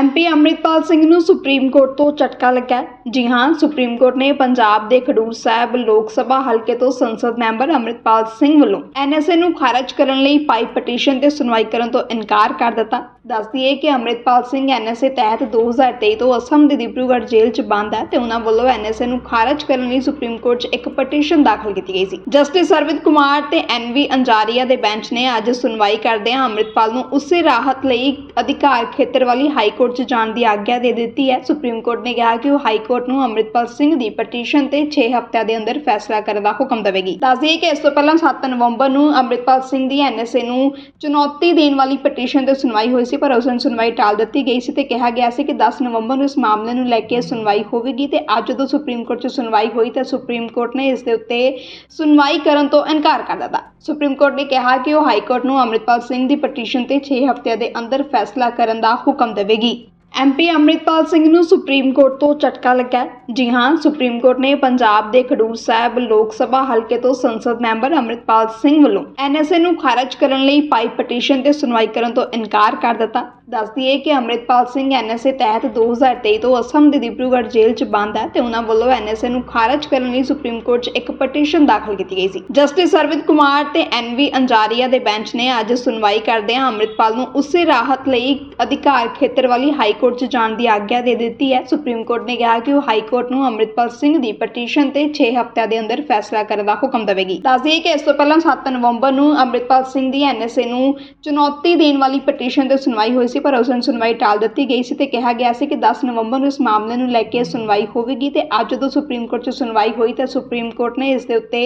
MP Amritpal Singh ਨੂੰ supreme court ਤੋਂ ਝਟਕਾ ਲੱਗਾ ਜੀ ਹਾਂ, ਸੁਪਰੀਮ ਕੋਰਟ ਨੇ ਪੰਜਾਬ ਦੇ ਖਡੂਰ ਸਾਹਿਬ ਲੋਕ ਸਭਾ ਹਲਕੇ ਤੋਂ ਸੰਸਦ ਮੈਂਬਰ ਅੰਮ੍ਰਿਤਪਾਲ ਸਿੰਘ ਵੱਲੋਂ ਐਨਐਸਏ ਨੂੰ ਖਾਰਜ ਕਰਨ ਲਈ ਪਾਈ ਪਟੀਸ਼ਨ ਤੇ ਸੁਣਵਾਈ ਕਰਨ ਤੋਂ ਇਨਕਾਰ ਕਰ ਦਿੱਤਾ। ਦੱਸਦੀ ਹੈ ਕਿ ਅੰਮ੍ਰਿਤਪਾਲ ਸਿੰਘ ਐਨਐਸਏ ਤਹਿਤ 2023 ਤੋਂ ਅਸਮ ਦੇ ਡਿਬਰੂਗੜ੍ਹ ਜੇਲ੍ਹ 'ਚ ਬੰਦ ਹੈ ਤੇ ਉਹਨਾਂ ਵੱਲੋਂ ਐਨਐਸਏ ਨੂੰ ਖਾਰਜ ਕਰਨ ਲਈ ਸੁਪਰੀਮ ਕੋਰਟ 'ਚ ਇੱਕ ਪਟੀਸ਼ਨ ਦਾਖਲ ਕੀਤੀ ਗਈ ਸੀ। ਜਸਟਿਸ ਅਰਵਿੰਦ ਕੁਮਾਰ ਤੇ ਐਨਵੀ ਅੰਜਾਰੀਆ ਦੇ ਬੈਂਚ ਨੇ ਅੱਜ ਸੁਣਵਾਈ ਕਰਦਿਆਂ ਅੰਮ੍ਰਿਤਪਾਲ ਨੂੰ ਉਸੇ ਰਾਹਤ ਲਈ ਅਧਿਕਾਰ ਖੇਤਰ ਵਾਲੀ ਹਾਈ ਕੋਰਟ 'ਚ ਜਾਣ ਦੀ ਆਗਿਆ ਦੇ ਦਿੱਤੀ ਹੈ। ਸੁਪਰੀਮ ਕੋਰਟ ਨੇ ਕਿਹਾ ਕਿ ਉਹ ਹਾਈ ਕੋਰਟ ਨੂੰ ਅੰਮ੍ਰਿਤਪਾਲ ਸਿੰਘ ਦੀ ਪਟੀਸ਼ਨ ਤੇ 6 ਹਫ਼ਤਿਆਂ ਦੇ ਅੰਦਰ ਫੈਸਲਾ ਕਰਨ ਦਾ ਹੁਕਮ ਦੇਵੇਗੀ। ਦੱਸਦੀਏ ਕਿ ਇਸ ਤੋਂ ਪਹਿਲਾਂ 7 ਨਵੰਬਰ ਨੂੰ ਅੰਮ੍ਰਿਤਪਾਲ ਸਿੰਘ ਦੀ ਐਨਐਸਏ ਨੂੰ ਚੁਣੌਤੀ ਦੇਣ ਵਾਲੀ ਪਟੀਸ਼ਨ ਤੇ ਸੁਣਵਾਈ ਹੋਈ ਸੀ ਪਰ ਉਸ ਸੁਣਵਾਈ ਟਾਲ ਦਿੱਤੀ ਗਈ ਸੀ ਤੇ ਕਿਹਾ ਗਿਆ ਸੀ ਕਿ 10 ਨਵੰਬਰ ਨੂੰ ਇਸ ਮਾਮਲੇ ਨੂੰ ਲੈ ਕੇ ਸੁਣਵਾਈ ਹੋਵੇਗੀ ਤੇ ਅੱਜ ਜਦੋਂ ਸੁਪਰੀਮ ਕੋਰਟ 'ਚ ਸੁਣਵਾਈ ਹੋਈ ਤਾਂ ਸੁਪਰੀਮ ਕੋਰਟ ਨੇ ਇਸ ਦੇ ਉੱਤੇ ਸੁਣਵਾਈ ਕਰਨ ਤੋਂ ਇਨਕਾਰ ਕਰ ਦਿੱਤਾ। ਸੁਪਰੀਮ ਕੋਰਟ ਨੇ ਕਿਹਾ ਕਿ ਉਹ ਹਾਈ ਕੋਰਟ ਨੂੰ ਅੰਮ੍ਰਿਤਪਾਲ ਸਿੰਘ ਦੀ ਪਟੀਸ਼ਨ ਤੇ 6 ਹਫ਼ਤਿਆਂ ਦੇ ਅੰਦਰ ਫੈਸਲਾ ਕਰਨ ਦਾ ਹੁਕਮ ਦੇਵੇਗੀ। ਐਮਪੀ ਅੰਮ੍ਰਿਤਪਾਲ ਸਿੰਘ ਨੂੰ ਸੁਪਰੀਮ ਕੋਰਟ ਤੋਂ ਝਟਕਾ ਲੱਗਾ ਜੀ ਹਾਂ, ਸੁਪਰੀਮ ਕੋਰਟ ਨੇ ਪੰਜਾਬ ਦੇ ਖਡੂਰ ਸਾਹਿਬ ਲੋਕ ਸਭਾ ਹਲਕੇ ਤੋਂ ਸੰਸਦ ਮੈਂਬਰ ਅੰਮ੍ਰਿਤਪਾਲ ਸਿੰਘ ਵੱਲੋਂ ਐਨਐਸਏ ਨੂੰ ਖਾਰਜ ਕਰਨ ਲਈ ਪਾਈ ਪਟੀਸ਼ਨ ਤੇ ਸੁਣਵਾਈ ਕਰਨ ਤੋਂ ਇਨਕਾਰ ਕਰ ਦਿੱਤਾ। ਦੱਸਦੀ ਹੈ ਕਿ ਅੰਮ੍ਰਿਤਪਾਲ ਸਿੰਘ ਐਨਐਸਏ ਤਹਿਤ 2023 ਤੋਂ ਅਸਮ ਦੇ ਡਿਬਰੂਗੜ੍ਹ ਜੇਲ੍ਹ 'ਚ ਬੰਦ ਹੈ ਤੇ ਉਹਨਾਂ ਵੱਲੋਂ ਐਨਐਸਏ ਨੂੰ ਖਾਰਜ ਕਰਨ ਲਈ ਸੁਪਰੀਮ ਕੋਰਟ 'ਚ ਇੱਕ ਪਟੀਸ਼ਨ ਦਾਖਲ ਕੀਤੀ ਗਈ ਸੀ। ਜਸਟਿਸ ਅਰਵਿੰਦ ਕੁਮਾਰ ਤੇ ਐਨਵੀ ਅੰਜਾਰੀਆ ਦੇ ਬੈਂਚ ਨੇ ਅੱਜ ਸੁਣਵਾਈ ਕਰਦਿਆਂ ਅੰਮ੍ਰਿਤਪਾਲ ਨੂੰ ਉਸੇ ਰਾਹਤ ਲਈ ਅਧਿਕਾਰ ਖੇਤਰ ਵਾਲੀ ਹਾਈ ਕੋਰਟ 'ਚ ਜਾਣ ਦੀ ਆਗਿਆ ਦੇ ਦਿੱਤੀ ਹੈ। ਸੁਪਰੀਮ ਕੋਰਟ ਨੇ ਕਿਹਾ ਕਿ ਉਹ ਹਾਈ ਕੋਰਟ ਨੂੰ ਅੰਮ੍ਰਿਤਪਾਲ ਸਿੰਘ ਦੀ ਪਟੀਸ਼ਨ ਤੇ 6 ਹਫ਼ਤਿਆਂ ਦੇ ਅੰਦਰ ਫੈਸਲਾ ਕਰਨ ਦਾ ਹੁਕਮ ਦੇਵੇਗੀ। ਦੱਸਦੀਏ ਕਿ ਇਸ ਤੋਂ ਪਹਿਲਾਂ 7 ਨਵੰਬਰ ਨੂੰ ਅੰਮ੍ਰਿਤਪਾਲ ਸਿੰਘ ਦੀ ਐਨਐਸਏ ਨੂੰ ਚੁਣੌਤੀ ਦੇਣ ਵਾਲੀ ਪਟੀਸ਼ਨ ਤੇ ਸੁਣਵਾਈ ਹੋਈ ਸੀ ਸੀ ਪਰ ਉਸ ਦਿਨ ਸੁਣਵਾਈ ਟਾਲ ਦਿੱਤੀ ਗਈ ਸੀ ਤੇ ਕਿਹਾ ਗਿਆ ਸੀ ਕਿ 10 ਨਵੰਬਰ ਨੂੰ ਇਸ ਮਾਮਲੇ ਨੂੰ ਲੈ ਕੇ ਸੁਣਵਾਈ ਹੋਵੇਗੀ ਤੇ ਅੱਜ ਜਦੋਂ ਸੁਪਰੀਮ ਕੋਰਟ 'ਚ ਸੁਣਵਾਈ ਹੋਈ ਤਾਂ ਸੁਪਰੀਮ ਕੋਰਟ ਨੇ ਇਸ ਦੇ ਉੱਤੇ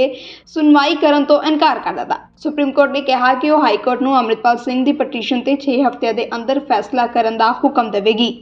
ਸੁਣਵਾਈ ਕਰਨ ਤੋਂ ਇਨਕਾਰ ਕਰ ਦਿੱਤਾ। ਸੁਪਰੀਮ ਕੋਰਟ ਨੇ ਕਿਹਾ ਕਿ ਉਹ ਹਾਈ ਕੋਰਟ ਨੂੰ ਅੰਮ੍ਰਿਤਪਾਲ ਸਿੰਘ ਦੀ ਪਟੀਸ਼ਨ ਤੇ 6 ਹਫ਼ਤਿਆਂ ਦੇ ਅੰਦਰ ਫੈਸਲਾ ਕਰਨ ਦਾ ਹੁਕਮ ਦੇਵੇਗੀ।